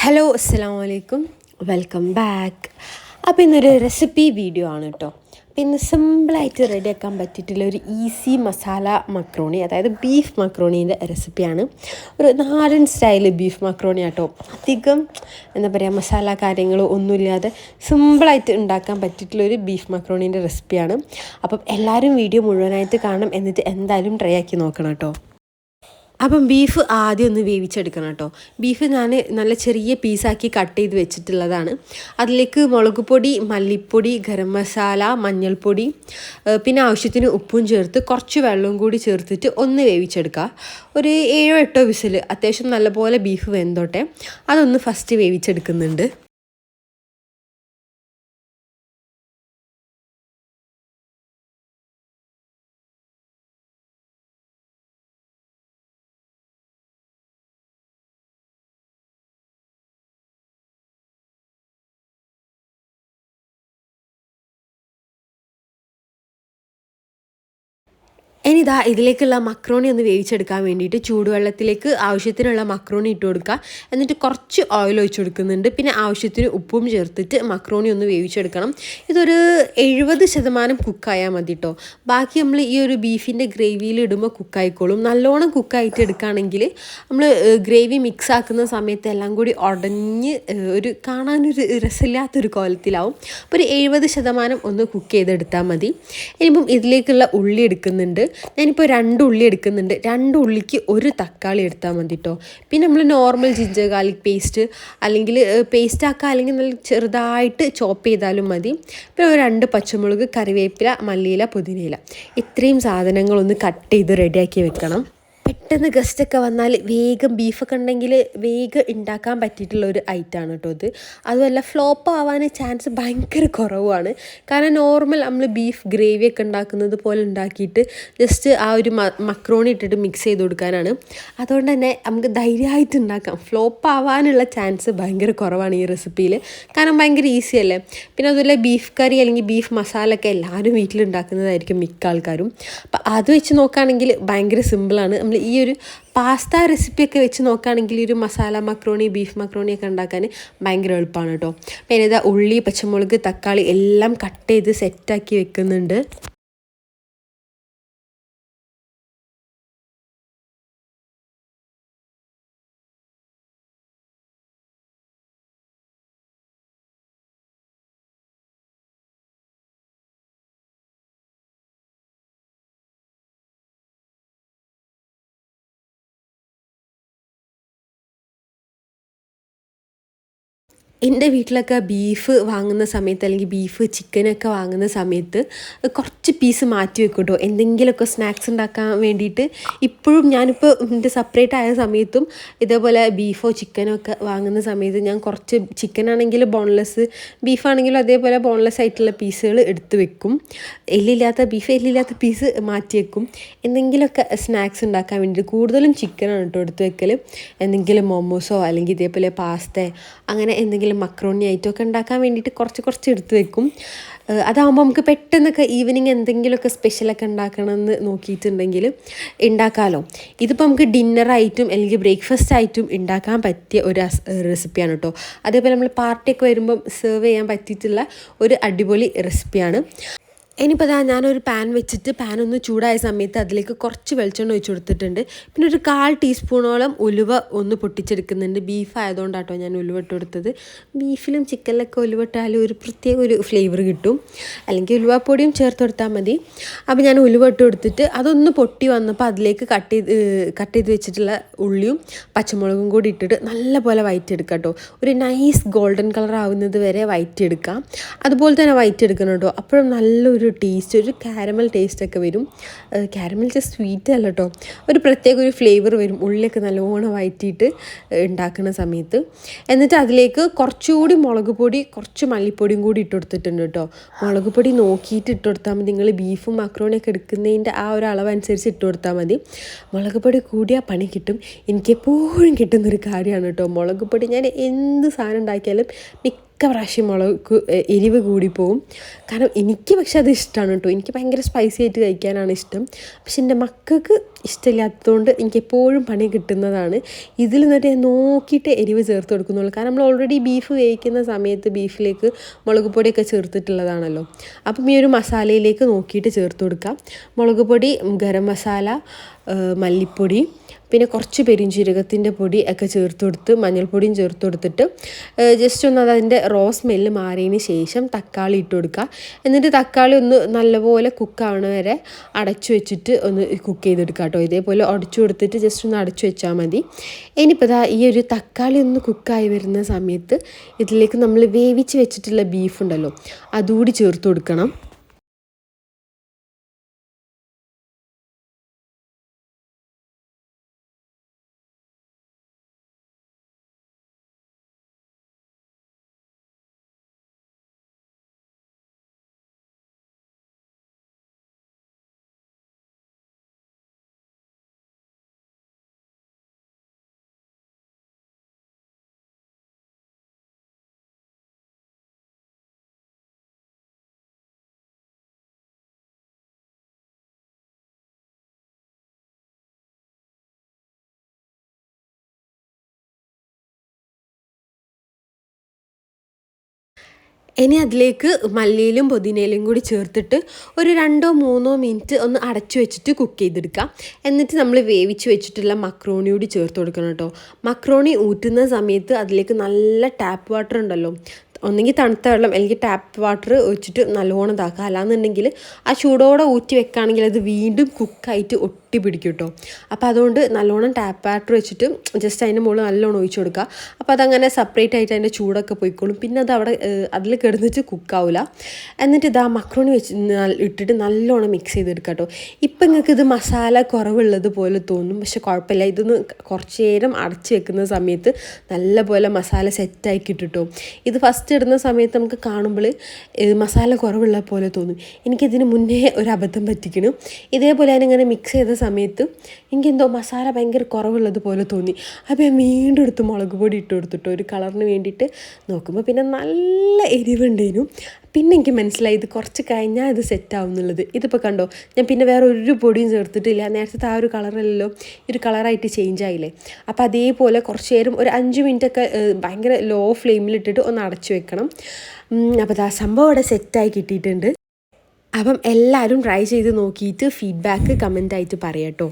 Hello അസ്സാം വലൈക്കും welcome back അപ്പോൾ ഇന്നൊരു റെസിപ്പി വീഡിയോ ആണ് കേട്ടോ അപ്പോൾ ഇന്ന് സിമ്പിളായിട്ട് റെഡിയാക്കാൻ പറ്റിയിട്ടുള്ള ഒരു ഈസി മസാല മക്രോണി അതായത് ബീഫ് മക്രോണീന്റെ റെസിപ്പിയാണ് ഒരു നാടൻ സ്റ്റൈൽ ബീഫ് മക്രോണി ആട്ടോ. അധികം എന്താ പറയുക മസാല കാര്യങ്ങളോ ഒന്നുമില്ലാതെ സിമ്പിളായിട്ട് ഉണ്ടാക്കാൻ പറ്റിയിട്ടുള്ള ഒരു ബീഫ് മക്രോണീന്റെ റെസിപ്പിയാണ് അപ്പം എല്ലാവരും വീഡിയോ മുഴുവനായിട്ട് കാണണം എന്നിട്ട് എന്തായാലും ട്രൈ ആക്കി നോക്കണം കേട്ടോ അപ്പം ബീഫ് ആദ്യം ഒന്ന് വേവിച്ചെടുക്കണം കേട്ടോ. ബീഫ് ഞാൻ നല്ല ചെറിയ പീസാക്കി കട്ട് ചെയ്ത് വെച്ചിട്ടുള്ളതാണ്. അതിലേക്ക് മുളക് പൊടി മല്ലിപ്പൊടി ഗരം മസാല മഞ്ഞൾപ്പൊടി പിന്നെ ആവശ്യത്തിന് ഉപ്പും ചേർത്ത് കുറച്ച് വെള്ളവും കൂടി ചേർത്തിട്ട് ഒന്ന് വേവിച്ചെടുക്കുക. ഒരു ഏഴോ എട്ടോ വിസിൽ അത്യാവശ്യം നല്ലപോലെ ബീഫ് വെന്തോട്ടെ. അതൊന്ന് ഫസ്റ്റ് വേവിച്ചെടുക്കുന്നുണ്ട്. ഇനി ഇതാ ഇതിലേക്കുള്ള മക്രോണി ഒന്ന് വേവിച്ചെടുക്കാൻ വേണ്ടിയിട്ട് ചൂടുവെള്ളത്തിലേക്ക് ആവശ്യത്തിനുള്ള മക്രോണി ഇട്ട് കൊടുക്കുക. എന്നിട്ട് കുറച്ച് ഓയിൽ ഒഴിച്ച് കൊടുക്കുന്നുണ്ട്. പിന്നെ ആവശ്യത്തിന് ഉപ്പും ചേർത്തിട്ട് മക്രോണി ഒന്ന് വേവിച്ചെടുക്കണം. ഇതൊരു എഴുപത് ശതമാനം കുക്കായാൽ മതി കേട്ടോ ബാക്കി നമ്മൾ ഈ ഒരു ബീഫിന്റെ ഗ്രേവിയിൽ ഇടുമ്പോൾ കുക്കായിക്കോളും. നല്ലോണം കുക്കായിട്ട് എടുക്കുകയാണെങ്കിൽ നമ്മൾ ഗ്രേവി മിക്സ് ആക്കുന്ന സമയത്ത് എല്ലാം കൂടി ഉടഞ്ഞ് ഒരു കാണാനൊരു രസമില്ലാത്തൊരു കോലത്തിലാവും. അപ്പോൾ ഒരു എഴുപത് ശതമാനം ഒന്ന് കുക്ക് ചെയ്തെടുത്താൽ മതി. ഇനിയിപ്പം ഇതിലേക്കുള്ള ഉള്ളി എടുക്കുന്നുണ്ട്. ഞാനിപ്പോൾ രണ്ട് ഉള്ളി എടുക്കുന്നുണ്ട്. രണ്ട് ഉള്ളിക്ക് ഒരു തക്കാളി എടുത്താൽ മതി കേട്ടോ പിന്നെ നമ്മൾ നോർമൽ ജിഞ്ചർ ഗാർലിക് പേസ്റ്റ് അല്ലെങ്കിൽ പേസ്റ്റ് ആക്കുക അല്ലെങ്കിൽ നല്ല ചെറുതായിട്ട് ചോപ്പ് ചെയ്താലും മതി. പിന്നെ ഒരു രണ്ട് പച്ചമുളക് കറിവേപ്പില മല്ലിയില പുതിനയില. ഇത്രയും സാധനങ്ങളൊന്ന് കട്ട് ചെയ്ത് റെഡിയാക്കി വെക്കണം. പെട്ടെന്ന് ഗസ്റ്റൊക്കെ വന്നാൽ വേഗം ബീഫൊക്കെ ഉണ്ടെങ്കിൽ വേഗം ഉണ്ടാക്കാൻ പറ്റിയിട്ടുള്ള ഒരു ഐറ്റമാണ് കേട്ടോ ഇത്. അതുമല്ല ഫ്ലോപ്പ് ആവാൻ ചാൻസ് ഭയങ്കര കുറവാണ്. കാരണം നോർമൽ നമ്മൾ ബീഫ് ഗ്രേവി ഒക്കെ ഉണ്ടാക്കുന്നത് പോലെ ഉണ്ടാക്കിയിട്ട് ജസ്റ്റ് ആ ഒരു മക്രോണി ഇട്ടിട്ട് മിക്സ് ചെയ്ത് കൊടുക്കാനാണ്. അതുകൊണ്ട് തന്നെ നമുക്ക് ധൈര്യമായിട്ട് ഉണ്ടാക്കാം. ഫ്ലോപ്പ് ആവാനുള്ള ചാൻസ് ഭയങ്കര കുറവാണ് ഈ റെസിപ്പിയിൽ കാരണം ഭയങ്കര ഈസി അല്ലേ? പിന്നെ അതുപോലെ ബീഫ് കറി അല്ലെങ്കിൽ ബീഫ് മസാല ഒക്കെ എല്ലാവരും വീട്ടിലുണ്ടാക്കുന്നതായിരിക്കും മിക്ക ആൾക്കാരും. അപ്പം അത് വെച്ച് നോക്കുകയാണെങ്കിൽ ഭയങ്കര സിമ്പിളാണ് നമ്മൾ ഈ ഒരു പാസ്ത റെസിപ്പിയൊക്കെ വെച്ച് നോക്കുകയാണെങ്കിൽ ഒരു മസാല മക്രോണി ബീഫ് മക്രോണി ഒക്കെ ഉണ്ടാക്കാൻ ഭയങ്കര എളുപ്പമാണ് കേട്ടോ. പിന്നെ ഇതാ ഉള്ളി പച്ചമുളക് തക്കാളി എല്ലാം കട്ട് ചെയ്ത് സെറ്റാക്കി വെക്കുന്നുണ്ട്. എന്റെ വീട്ടിലൊക്കെ ബീഫ് വാങ്ങുന്ന സമയത്ത് അല്ലെങ്കിൽ ബീഫ് ചിക്കനൊക്കെ വാങ്ങുന്ന സമയത്ത് കുറച്ച് പീസ് മാറ്റി വെക്കും കേട്ടോ എന്തെങ്കിലുമൊക്കെ സ്നാക്സ് ഉണ്ടാക്കാൻ വേണ്ടിയിട്ട് ഇപ്പോഴും ഞാനിപ്പോൾ എന്റെ സെപ്പറേറ്റ് ആയ സമയത്തും ഇതേപോലെ ബീഫോ ചിക്കനോ ഒക്കെ വാങ്ങുന്ന സമയത്ത് ഞാൻ കുറച്ച് ചിക്കൻ ആണെങ്കിൽ ബോൺലെസ് ബീഫാണെങ്കിലും അതേപോലെ ബോൺലെസ് ആയിട്ടുള്ള പീസുകൾ എടുത്തു വെക്കും. എല്ലില്ലാത്ത ബീഫ് എല്ലില്ലാത്ത പീസ് മാറ്റി വെക്കും. എന്തെങ്കിലുമൊക്കെ സ്നാക്സ് ഉണ്ടാക്കാൻ വേണ്ടിയിട്ട് കൂടുതലും ചിക്കനാണ് കേട്ടോ എടുത്ത് വെക്കൽ എന്തെങ്കിലും മൊമോസോ അല്ലെങ്കിൽ ഇതേപോലെ പാസ്ത അങ്ങനെ എന്തെങ്കിലും മക്രോണി ഐറ്റമൊക്കെ ഉണ്ടാക്കാൻ വേണ്ടിയിട്ട് കുറച്ച് കുറച്ച് എടുത്ത് വെക്കും. അതാകുമ്പോൾ നമുക്ക് പെട്ടെന്നൊക്കെ ഈവനിങ് എന്തെങ്കിലുമൊക്കെ സ്പെഷ്യലൊക്കെ ഉണ്ടാക്കണമെന്ന് നോക്കിയിട്ടുണ്ടെങ്കിൽ ഉണ്ടാക്കാമല്ലോ ഇതിപ്പോൾ നമുക്ക് ഡിന്നറായിട്ടും അല്ലെങ്കിൽ ബ്രേക്ക്ഫാസ്റ്റ് ആയിട്ടും ഉണ്ടാക്കാൻ പറ്റിയ ഒരു റെസിപ്പിയാണ് കേട്ടോ അതേപോലെ നമ്മൾ പാർട്ടിയൊക്കെ വരുമ്പം സെർവ് ചെയ്യാൻ പറ്റിയിട്ടുള്ള ഒരു അടിപൊളി റെസിപ്പിയാണ് ഇനിയിപ്പോൾ അതാ ഞാനൊരു പാൻ വെച്ചിട്ട് പാൻ ഒന്ന് ചൂടായ സമയത്ത് അതിലേക്ക് കുറച്ച് വെളിച്ചെണ്ണ ഒഴിച്ച് കൊടുത്തിട്ടുണ്ട്. പിന്നെ ഒരു കാൽ ടീസ്പൂണോളം ഉലുവ ഒന്ന് പൊട്ടിച്ചെടുക്കുന്നുണ്ട്. ബീഫ് ആയതുകൊണ്ടാട്ടോ ഞാൻ ഉലുവ ഇട്ട് കൊടുത്തത്. ബീഫിലും ചിക്കനിലൊക്കെ ഉലുവ ഇട്ടാലും ഒരു പ്രത്യേക ഒരു ഫ്ലേവർ കിട്ടും. അല്ലെങ്കിൽ ഉലുവപ്പൊടിയും ചേർത്ത് കൊടുത്താൽ മതി. അപ്പോൾ ഞാൻ ഉലുവ ഇട്ട് കൊടുത്തിട്ട് അതൊന്ന് പൊട്ടി വന്നപ്പോൾ അതിലേക്ക് കട്ട് ചെയ്ത് കട്ട് ചെയ്ത് വെച്ചിട്ടുള്ള ഉള്ളിയും പച്ചമുളകും കൂടി ഇട്ടിട്ട് നല്ലപോലെ വയറ്റി എടുക്കാം കേട്ടോ. ഒരു നൈസ് ഗോൾഡൻ കളർ ആവുന്നത് വരെ വയറ്റി എടുക്കാം അതുപോലെ തന്നെ വയറ്റി എടുക്കണം കേട്ടോ. അപ്പോഴും നല്ലൊരു ടേസ്റ്റ് ഒരു കാരമൽ ടേസ്റ്റ് ഒക്കെ വരും. കാരമൽ ജസ്റ്റ് സ്വീറ്റ് അല്ല കേട്ടോ ഒരു പ്രത്യേക ഒരു ഫ്ലേവർ വരും. ഉള്ളിലൊക്കെ നല്ലോണം വയറ്റിയിട്ട് ഉണ്ടാക്കുന്ന സമയത്ത്. എന്നിട്ട് അതിലേക്ക് കുറച്ചുകൂടി മുളക് പൊടി കുറച്ച് മല്ലിപ്പൊടിയും കൂടി ഇട്ട് കൊടുത്തിട്ടുണ്ട് കേട്ടോ മുളക് പൊടി നോക്കിയിട്ട് ഇട്ട് കൊടുത്താൽ മതി. നിങ്ങൾ ബീഫും മക്രോണിയൊക്കെ എടുക്കുന്നതിന്റെ ആ ഒരു അളവനുസരിച്ച് ഇട്ട് കൊടുത്താൽ മതി. മുളക് പൊടി കൂടിയാൽ പണി കിട്ടും. എനിക്ക് എപ്പോഴും കിട്ടുന്നൊരു കാര്യമാണ് കേട്ടോ മുളക് പൊടി ഞാൻ എന്ത് സാധനം ഉണ്ടാക്കിയാലും മിക്ക മിക്ക പ്രാവശ്യം മുളക് എരിവ് കൂടിപ്പോവും. കാരണം എനിക്ക് പക്ഷെ അത് ഇഷ്ടമാണ് കേട്ടോ. എനിക്ക് ഭയങ്കര സ്പൈസി ആയിട്ട് കഴിക്കാനാണ് ഇഷ്ടം. പക്ഷെ എന്റെ മക്കൾക്ക് ഇഷ്ടമില്ലാത്തതുകൊണ്ട് എനിക്ക് എപ്പോഴും പണി കിട്ടുന്നതാണ്. ഇതിൽ നിന്നിട്ട് ഞാൻ നോക്കിയിട്ട് എരിവ് ചേർത്ത് കൊടുക്കുന്നുള്ളൂ. കാരണം നമ്മൾ ഓൾറെഡി ബീഫ് വേവിക്കുന്ന സമയത്ത് ബീഫിലേക്ക് മുളക് പൊടിയൊക്കെ ചേർത്തിട്ടുള്ളതാണല്ലോ. അപ്പം ഈ ഒരു മസാലയിലേക്ക് നോക്കിയിട്ട് ചേർത്ത് കൊടുക്കാം. മുളക് പൊടി ഗരം മസാല മല്ലിപ്പൊടി പിന്നെ കുറച്ച് പെരിഞ്ചീരകത്തിന്റെ പൊടി ഒക്കെ ചേർത്ത് കൊടുത്ത് മഞ്ഞൾപ്പൊടിയും ചേർത്ത് കൊടുത്തിട്ട് ജസ്റ്റ് ഒന്ന് അതിന്റെ റോ സ്മെല്ല് മാറിയതിന് ശേഷം തക്കാളി ഇട്ട് കൊടുക്കുക. എന്നിട്ട് തക്കാളി ഒന്ന് നല്ലപോലെ കുക്കാവണ വരെ അടച്ചു വെച്ചിട്ട് ഒന്ന് കുക്ക് ചെയ്തെടുക്കുക കേട്ടോ. ഇതേപോലെ അടച്ചു കൊടുത്തിട്ട് ജസ്റ്റ് ഒന്ന് അടച്ചു വെച്ചാൽ മതി. ഇനിയിപ്പോൾ ഇതാ ഈ ഒരു തക്കാളി ഒന്ന് കുക്കായി വരുന്ന സമയത്ത് ഇതിലേക്ക് നമ്മൾ വേവിച്ച് വെച്ചിട്ടുള്ള ബീഫ് ഉണ്ടല്ലോ അതുകൂടി ചേർത്ത് കൊടുക്കണം. ഇനി അതിലേക്ക് മല്ലിയിലും പുതിനയിലും കൂടി ചേർത്തിട്ട് ഒരു രണ്ടോ മൂന്നോ മിനിറ്റ് ഒന്ന് അടച്ചു വെച്ചിട്ട് കുക്ക് ചെയ്തെടുക്കാം. എന്നിട്ട് നമ്മൾ വേവിച്ച് വെച്ചിട്ടുള്ള മക്രോണി കൂടി ചേർത്ത് കൊടുക്കണം കേട്ടോ. മക്രോണി ഊറ്റുന്ന സമയത്ത് അതിലേക്ക് നല്ല ടാപ്പ് വാട്ടർ ഉണ്ടല്ലോ. ഒന്നെങ്കിൽ തണുത്ത വെള്ളം അല്ലെങ്കിൽ ടാപ്പ് വാട്ടർ ഒഴിച്ചിട്ട് നല്ലോണം ഇതാക്കുക. അല്ലാന്നുണ്ടെങ്കിൽ ആ ചൂടോടെ ഊറ്റി വെക്കുകയാണെങ്കിൽ അത് വീണ്ടും കുക്കായിട്ട് ഒട്ടി പിടിക്കും കേട്ടോ അപ്പോൾ അതുകൊണ്ട് നല്ലോണം ടാപ്പ് വാട്ടർ വെച്ചിട്ട് ജസ്റ്റ് അതിന്റെ മുകളിൽ നല്ലോണം ഒഴിച്ചു കൊടുക്കുക. അപ്പോൾ അതങ്ങനെ സെപ്പറേറ്റ് ആയിട്ട് അതിന്റെ ചൂടൊക്കെ പോയിക്കോളും. പിന്നെ അത് അവിടെ അതിൽ കിടന്നിട്ട് കുക്കാവില്ല എന്നിട്ട് ഇതാ മക്രോണി വെച്ച് ഇട്ടിട്ട് നല്ലോണം മിക്സ് ചെയ്തെടുക്കുക കേട്ടോ ഇപ്പം നിങ്ങൾക്ക് ഇത് മസാല കുറവുള്ളത് പോലെ തോന്നും. പക്ഷെ കുഴപ്പമില്ല. ഇതൊന്ന് കുറച്ച് നേരം അടച്ച് വെക്കുന്ന സമയത്ത് നല്ലപോലെ മസാല സെറ്റായി കിട്ടും ഇത് ഫസ്റ്റ് ഫസ്റ്റ് ഇടുന്ന സമയത്ത് നമുക്ക് കാണുമ്പോൾ മസാല കുറവുള്ള പോലെ തോന്നും. എനിക്കിതിന് മുന്നേ ഒരു അബദ്ധം പറ്റിക്കണം. ഇതേപോലെ ഇങ്ങനെ മിക്സ് ചെയ്ത സമയത്ത് എനിക്കെന്തോ മസാല ഭയങ്കര കുറവുള്ളത് പോലെ തോന്നി. അപ്പോൾ ഞാൻ വീണ്ടും എടുത്ത് മുളക് പൊടി ഇട്ട് കൊടുത്തിട്ടോ. ഒരു കളറിന് വേണ്ടിയിട്ട് നോക്കുമ്പോൾ പിന്നെ നല്ല എരിവുണ്ടേനും. പിന്നെ എനിക്ക് മനസ്സിലായി ഇത് കുറച്ച് കഴിഞ്ഞാൽ ഇത് സെറ്റാവും എന്നുള്ളത്. ഇതിപ്പോൾ കണ്ടോ? ഞാൻ പിന്നെ വേറെ ഒരു പൊടിയും ചേർത്തിട്ടില്ല. നേരത്തെ ആ ഒരു കളറല്ലോ ഒരു കളറായിട്ട് ചേഞ്ച് ആയില്ലേ. അപ്പോൾ അതേപോലെ കുറച്ച് നേരം ഒരു അഞ്ച് മിനിറ്റൊക്കെ ഭയങ്കര ലോ ഫ്ലെയിമിലിട്ടിട്ട് ഒന്ന് അടച്ചു വെക്കണം. അപ്പോൾ ആ സംഭവം അവിടെ സെറ്റായി കിട്ടിയിട്ടുണ്ട്. അപ്പം എല്ലാവരും ട്രൈ ചെയ്ത് നോക്കിയിട്ട് ഫീഡ്ബാക്ക് കമന്റായിട്ട് പറയാം കേട്ടോ